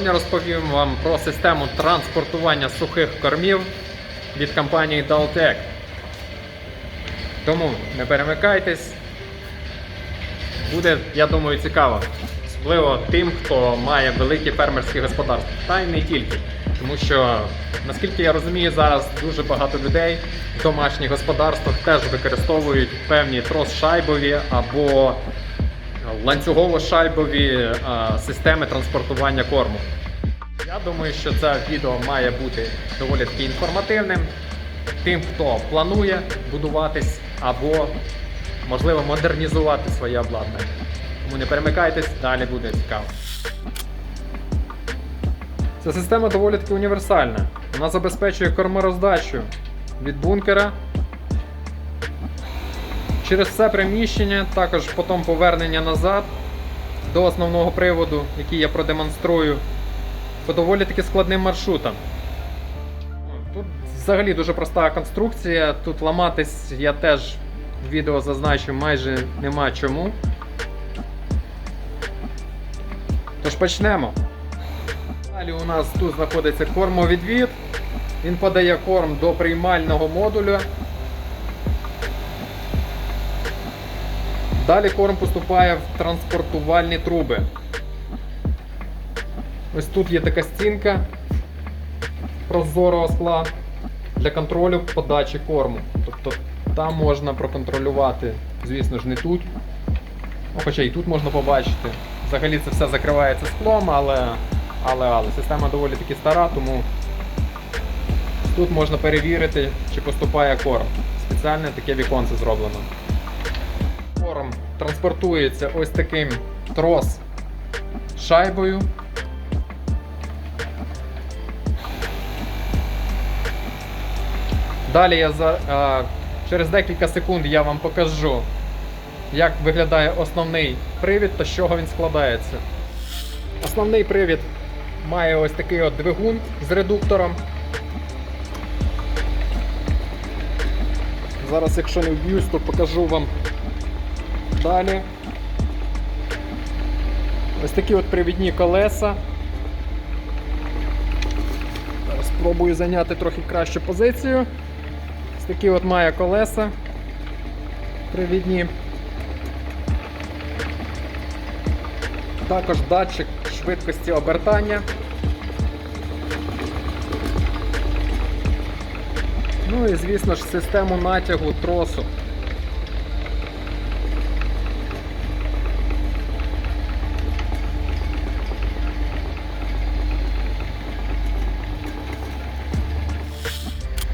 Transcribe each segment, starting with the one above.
Сьогодні розповім вам про систему транспортування сухих кормів від компанії Daltec. Тому не перемикайтесь. Буде, я думаю, цікаво. Особливо тим, хто має великі фермерські господарства. Та й не тільки. Тому що, наскільки я розумію, зараз дуже багато людей в домашніх господарствах теж використовують певні трос-шайбові або ланцюгово-шайбові а, системи транспортування корму. Я думаю, що це відео має бути доволі таки інформативним. Тим, хто планує будуватись або, можливо, модернізувати своє обладнання. Тому не перемикайтесь, далі буде цікаво. Ця система доволі таки універсальна. Вона забезпечує кормороздачу від бункера через все приміщення, також потім повернення назад до основного приводу, який я продемонструю, по доволі таки складним маршрутам. Тут взагалі дуже проста конструкція. Тут ламатись я теж в відео зазначу майже нема чому. Тож почнемо. Далі у нас тут знаходиться кормовідвід. Він подає корм до приймального модуля. Далі корм поступає в транспортувальні труби. Ось тут є така стінка прозорого скла для контролю подачі корму. Тобто там можна проконтролювати, звісно ж, не тут. Ну, хоча і тут можна побачити. Взагалі це все закривається склом, але, але, але система доволі таки стара, тому тут можна перевірити, чи поступає корм. Спеціальне таке віконце зроблено. Корм транспортується ось таким трос шайбою. Далі я за, а, через декілька секунд я вам покажу, як виглядає основний привід та з чого він складається. Основний привід має ось такий от двигун з редуктором. Зараз, якщо не вб'юсь, то покажу вам далі. Ось такі от привідні колеса. Спробую зайняти трохи кращу позицію. Ось такі от має колеса привідні. Також датчик швидкості обертання. Ну і звісно ж систему натягу тросу.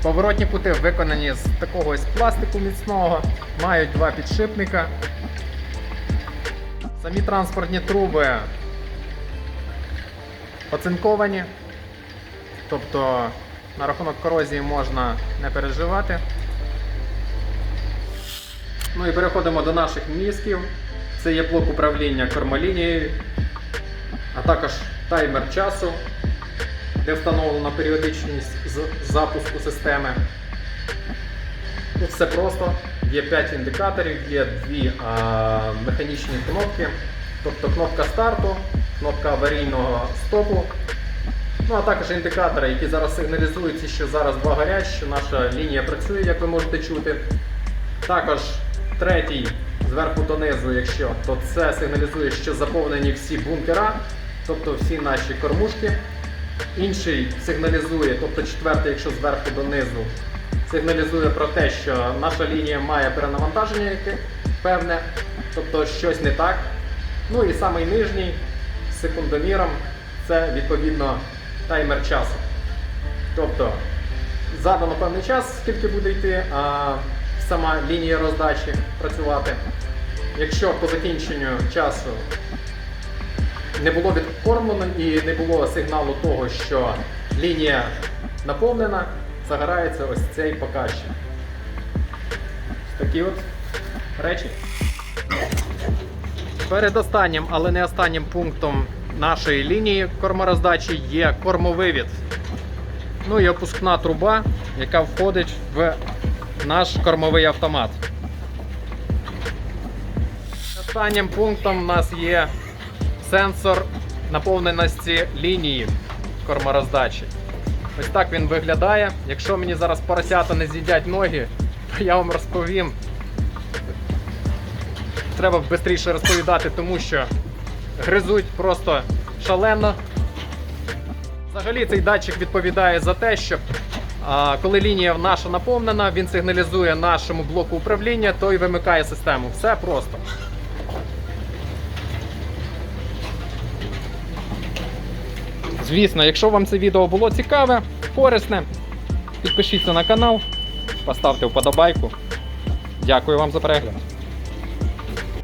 Поворотні пути виконані з такого ось пластику міцного, мають два підшипника. Самі транспортні труби оцинковані, тобто на рахунок корозії можна не переживати. Ну і переходимо до наших мізків. Це є блок управління кормолінією, а також таймер часу, де встановлена періодичність запуску системи. Тут все просто. Є 5 індикаторів, є дві а, механічні кнопки, тобто кнопка старту, кнопка аварійного стопу. Ну а також індикатори, які зараз сигналізують, що зараз два гарячі, що наша лінія працює, як ви можете чути. Також третій зверху донизу, якщо, то це сигналізує, що заповнені всі бункера, тобто всі наші кормушки. Інший сигналізує, тобто четвертий, якщо зверху донизу, сигналізує про те, що наша лінія має перенавантаження яке певне, тобто щось не так. Ну і самий нижній з секундоміром це відповідно таймер часу. Тобто задано певний час, скільки буде йти а, сама лінія роздачі працювати. Якщо по закінченню часу не було відкормлено і не було сигналу того, що лінія наповнена, загорається ось цей показчик. Такі от речі. Передостаннім, але не останнім пунктом нашої лінії кормороздачі є кормовивід. Ну і опускна труба, яка входить в наш кормовий автомат. Останнім пунктом у нас є сенсор наповненості лінії кормороздачі. Ось так він виглядає. Якщо мені зараз поросята не з'їдять ноги, то я вам розповім. Треба швидше розповідати, тому що гризуть просто шалено. Взагалі цей датчик відповідає за те, що а, коли лінія наша наповнена, він сигналізує нашому блоку управління, то й вимикає систему. Все просто. Звісно, якщо вам це відео було цікаве, корисне, підпишіться на канал, поставте вподобайку. Дякую вам за перегляд.